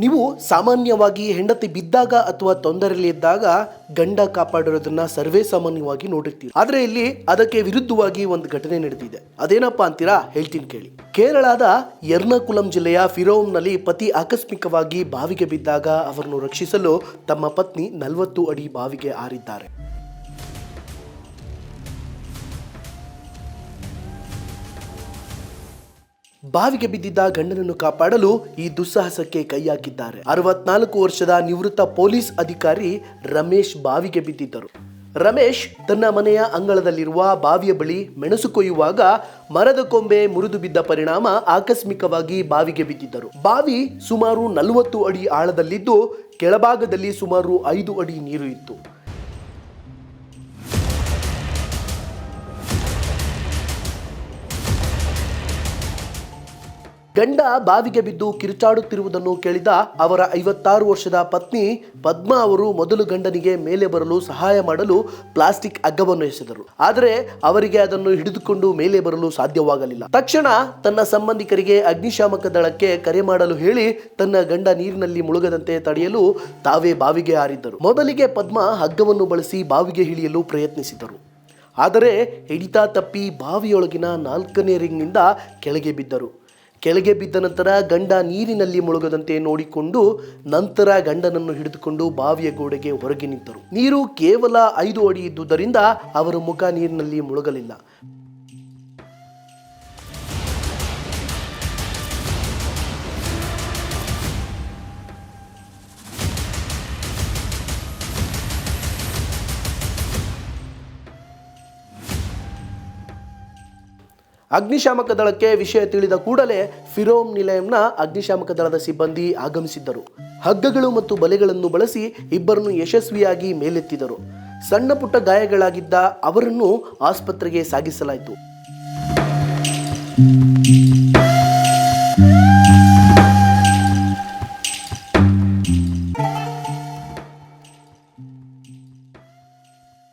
ನೀವು ಸಾಮಾನ್ಯವಾಗಿ ಹೆಂಡತಿ ಬಿದ್ದಾಗ ಅಥವಾ ತೊಂದರೆಯಲ್ಲಿದ್ದಾಗ ಗಂಡ ಕಾಪಾಡಿರೋದನ್ನ ಸರ್ವೇ ಸಾಮಾನ್ಯವಾಗಿ ನೋಡಿರ್ತೀವಿ ಆದರೆ ಇಲ್ಲಿ ಅದಕ್ಕೆ ವಿರುದ್ಧವಾಗಿ ಒಂದು ಘಟನೆ ನಡೆದಿದೆ. ಅದೇನಪ್ಪಾ ಅಂತೀರಾ? ಹೇಳ್ತೀನಿ ಕೇಳಿ. ಕೇರಳದ ಎರ್ನಾಕುಲಂ ಜಿಲ್ಲೆಯ ಫಿರೋಮ್ನಲ್ಲಿ ಪತಿ ಆಕಸ್ಮಿಕವಾಗಿ ಬಾವಿಗೆ ಬಿದ್ದಾಗ ಅವರನ್ನು ರಕ್ಷಿಸಲು ತಮ್ಮ ಪತ್ನಿ ನಲವತ್ತು ಅಡಿ ಬಾವಿಗೆ ಹಾರಿದ್ದಾರೆ ಬಾವಿಗೆ ಬಿದ್ದಿದ್ದ ಗಂಡನನ್ನು ಕಾಪಾಡಲು ಈ ದುಸ್ಸಾಹಸಕ್ಕೆ ಕೈ ಹಾಕಿದ್ದಾರೆ ಅರವತ್ನಾಲ್ಕು ವರ್ಷದ ನಿವೃತ್ತ ಪೊಲೀಸ್ ಅಧಿಕಾರಿ ರಮೇಶ್ ಬಾವಿಗೆ ಬಿದ್ದಿದ್ದರು. ರಮೇಶ್ ತನ್ನ ಮನೆಯ ಅಂಗಳದಲ್ಲಿರುವ ಬಾವಿಯ ಬಳಿ ಮೆಣಸು ಕೊಯ್ಯುವಾಗ ಮರದ ಕೊಂಬೆ ಮುರಿದು ಬಿದ್ದ ಪರಿಣಾಮ ಆಕಸ್ಮಿಕವಾಗಿ ಬಾವಿಗೆ ಬಿದ್ದಿದ್ದರು. ಬಾವಿ ಸುಮಾರು ನಲವತ್ತು ಅಡಿ ಆಳದಲ್ಲಿದ್ದು, ಕೆಳಭಾಗದಲ್ಲಿ ಸುಮಾರು ಐದು ಅಡಿ ನೀರು ಇತ್ತು. ಗಂಡ ಬಾವಿಗೆ ಬಿದ್ದು ಕಿರುಚಾಡುತ್ತಿರುವುದನ್ನು ಕೇಳಿದ ಅವರ ಐವತ್ತಾರು ವರ್ಷದ ಪತ್ನಿ ಪದ್ಮ ಅವರು ಮೊದಲು ಗಂಡನಿಗೆ ಮೇಲೆ ಬರಲು ಸಹಾಯ ಮಾಡಲು ಪ್ಲಾಸ್ಟಿಕ್ ಅಗ್ಗವನ್ನು ಎಸೆದರು. ಆದರೆ ಅವರಿಗೆ ಅದನ್ನು ಹಿಡಿದುಕೊಂಡು ಮೇಲೆ ಬರಲು ಸಾಧ್ಯವಾಗಲಿಲ್ಲ. ತಕ್ಷಣ ತನ್ನ ಸಂಬಂಧಿಕರಿಗೆ ಅಗ್ನಿಶಾಮಕ ದಳಕ್ಕೆ ಕರೆ ಮಾಡಲು ಹೇಳಿ ತನ್ನ ಗಂಡ ನೀರಿನಲ್ಲಿ ಮುಳುಗದಂತೆ ತಡೆಯಲು ತಾವೇ ಬಾವಿಗೆ ಹಾರಿದ್ದರು. ಮೊದಲಿಗೆ ಪದ್ಮ ಹಗ್ಗವನ್ನು ಬಳಸಿ ಬಾವಿಗೆ ಇಳಿಯಲು ಪ್ರಯತ್ನಿಸಿದರು. ಆದರೆ ಹಿಡಿತ ತಪ್ಪಿ ಬಾವಿಯೊಳಗಿನ ನಾಲ್ಕನೇ ರಿಂಗ್ನಿಂದ ಕೆಳಗೆ ಬಿದ್ದರು. ಕೆಳಗೆ ಬಿದ್ದ ನಂತರ ಗಂಡ ನೀರಿನಲ್ಲಿ ಮುಳುಗದಂತೆ ನೋಡಿಕೊಂಡು ನಂತರ ಗಂಡನನ್ನು ಹಿಡಿದುಕೊಂಡು ಬಾವಿಯ ಗೋಡೆಗೆ ಹೊರಗೆ ನಿಂತರು. ನೀರು ಕೇವಲ ಐದು ಅಡಿ ಇದ್ದುದರಿಂದ ಅವರ ಮುಖ ನೀರಿನಲ್ಲಿ ಮುಳುಗಲಿಲ್ಲ. ಅಗ್ನಿಶಾಮಕ ದಳಕ್ಕೆ ವಿಷಯ ತಿಳಿದ ಕೂಡಲೇ ಫಿರೋಮ್ ನಿಲಯಂನ ಅಗ್ನಿಶಾಮಕ ದಳದ ಸಿಬ್ಬಂದಿ ಆಗಮಿಸಿದ್ದರು. ಹಗ್ಗಗಳು ಮತ್ತು ಬಲೆಗಳನ್ನು ಬಳಸಿ ಇಬ್ಬರನ್ನು ಯಶಸ್ವಿಯಾಗಿ ಮೇಲೆತ್ತಿದರು. ಸಣ್ಣ ಪುಟ್ಟ ಗಾಯಗಳಾಗಿದ್ದ ಅವರನ್ನು ಆಸ್ಪತ್ರೆಗೆ ಸಾಗಿಸಲಾಯಿತು.